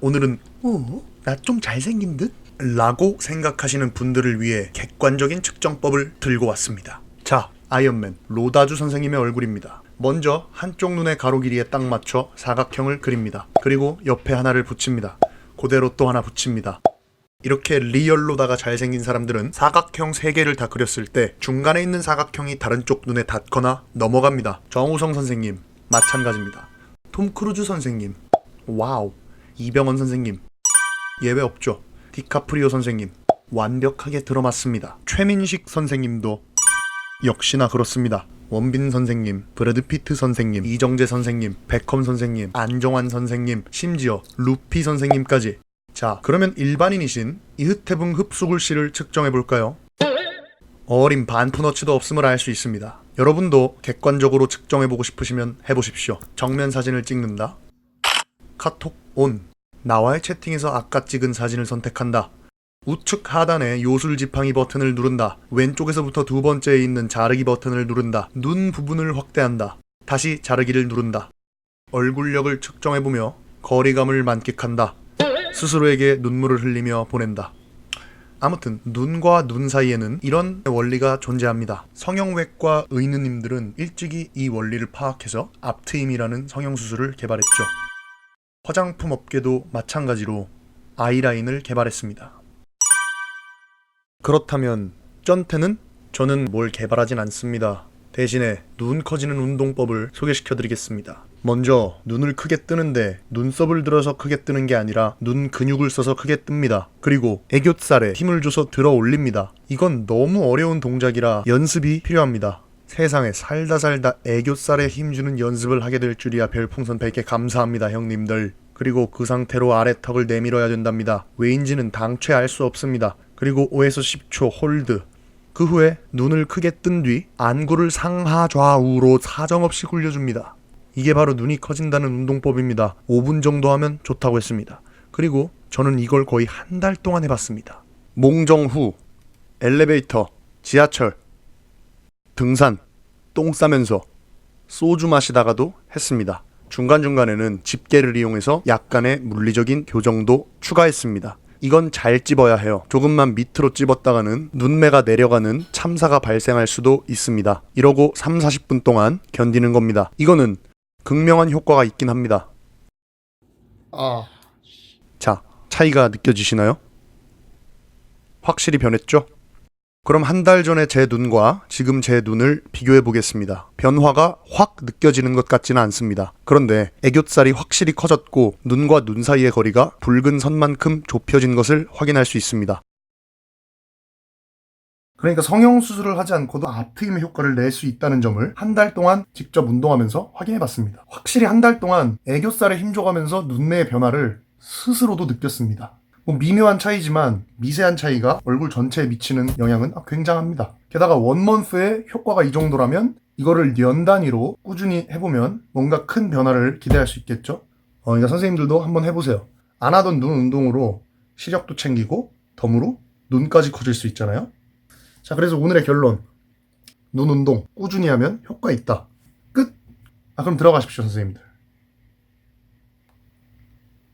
오늘은 어? 나 좀 잘생긴 듯? 라고 생각하시는 분들을 위해 객관적인 측정법을 들고 왔습니다. 자, 아이언맨 로다주 선생님의 얼굴입니다. 먼저 한쪽 눈의 가로 길이에 딱 맞춰 사각형을 그립니다. 그리고 옆에 하나를 붙입니다. 그대로 또 하나 붙입니다. 이렇게 리얼로다가 잘생긴 사람들은 사각형 3개를 다 그렸을 때 중간에 있는 사각형이 다른 쪽 눈에 닿거나 넘어갑니다. 정우성 선생님 마찬가지입니다. 톰 크루즈 선생님 와우 이병헌 선생님 예외 없죠. 디카프리오 선생님 완벽하게 들어맞습니다. 최민식 선생님도 역시나 그렇습니다. 원빈 선생님, 브래드 피트 선생님, 이정재 선생님, 백컴 선생님, 안정환 선생님, 심지어 루피 선생님까지. 자, 그러면 일반인이신 이흐태붕 흡수굴 씨를 측정해 볼까요? 어린 반푼어치도 없음을 알 수 있습니다. 여러분도 객관적으로 측정해 보고 싶으시면 해보십시오. 정면 사진을 찍는다. 카톡 온. 나와의 채팅에서 아까 찍은 사진을 선택한다. 우측 하단의 요술 지팡이 버튼을 누른다. 왼쪽에서부터 두 번째에 있는 자르기 버튼을 누른다. 눈 부분을 확대한다. 다시 자르기를 누른다. 얼굴력을 측정해보며 거리감을 만끽한다. 스스로에게 눈물을 흘리며 보낸다. 아무튼 눈과 눈 사이에는 이런 원리가 존재합니다. 성형외과 의느님들은 일찍이 이 원리를 파악해서 앞트임이라는 성형수술을 개발했죠. 화장품 업계도 마찬가지로 아이라인을 개발했습니다. 그렇다면 쩐테는 저는 뭘 개발하진 않습니다. 대신에 눈 커지는 운동법을 소개시켜 드리겠습니다. 먼저 눈을 크게 뜨는데 눈썹을 들어서 크게 뜨는 게 아니라 눈 근육을 써서 크게 뜹니다. 그리고 애교살에 힘을 줘서 들어 올립니다. 이건 너무 어려운 동작이라 연습이 필요합니다. 세상에 살다 살다 애교살에 힘주는 연습을 하게 될 줄이야 별풍선 100개 감사합니다 형님들. 그리고 그 상태로 아래 턱을 내밀어야 된답니다. 왜인지는 당최 알 수 없습니다. 그리고 5에서 10초 홀드. 그 후에 눈을 크게 뜬 뒤 안구를 상하 좌우로 사정없이 굴려줍니다. 이게 바로 눈이 커진다는 운동법입니다. 5분 정도 하면 좋다고 했습니다. 그리고 저는 이걸 거의 한 달 동안 해봤습니다. 몽정 후, 엘리베이터, 지하철, 등산, 똥 싸면서, 소주 마시다가도 했습니다. 중간중간에는 집게를 이용해서 약간의 물리적인 교정도 추가했습니다. 이건 잘 찝어야 해요. 조금만 밑으로 찝었다가는 눈매가 내려가는 참사가 발생할 수도 있습니다. 이러고 3, 40분 동안 견디는 겁니다. 이거는 극명한 효과가 있긴 합니다. 아, 자, 차이가 느껴지시나요? 확실히 변했죠? 그럼 한 달 전에 제 눈과 지금 제 눈을 비교해 보겠습니다. 변화가 확 느껴지는 것 같지는 않습니다. 그런데 애교살이 확실히 커졌고 눈과 눈 사이의 거리가 붉은 선만큼 좁혀진 것을 확인할 수 있습니다. 그러니까 성형 수술을 하지 않고도 앞트임의 효과를 낼 수 있다는 점을 한 달 동안 직접 운동하면서 확인해 봤습니다. 확실히 한 달 동안 애교살에 힘줘가면서 눈매의 변화를 스스로도 느꼈습니다. 뭐 미묘한 차이지만 미세한 차이가 얼굴 전체에 미치는 영향은 굉장합니다. 게다가 원먼스의 효과가 이 정도라면 이거를 연 단위로 꾸준히 해보면 뭔가 큰 변화를 기대할 수 있겠죠? 어, 그러니까 선생님들도 한번 해보세요. 안 하던 눈 운동으로 시력도 챙기고 덤으로 눈까지 커질 수 있잖아요. 자, 그래서 오늘의 결론. 눈 운동 꾸준히 하면 효과 있다. 끝. 아, 그럼 들어가십시오, 선생님들.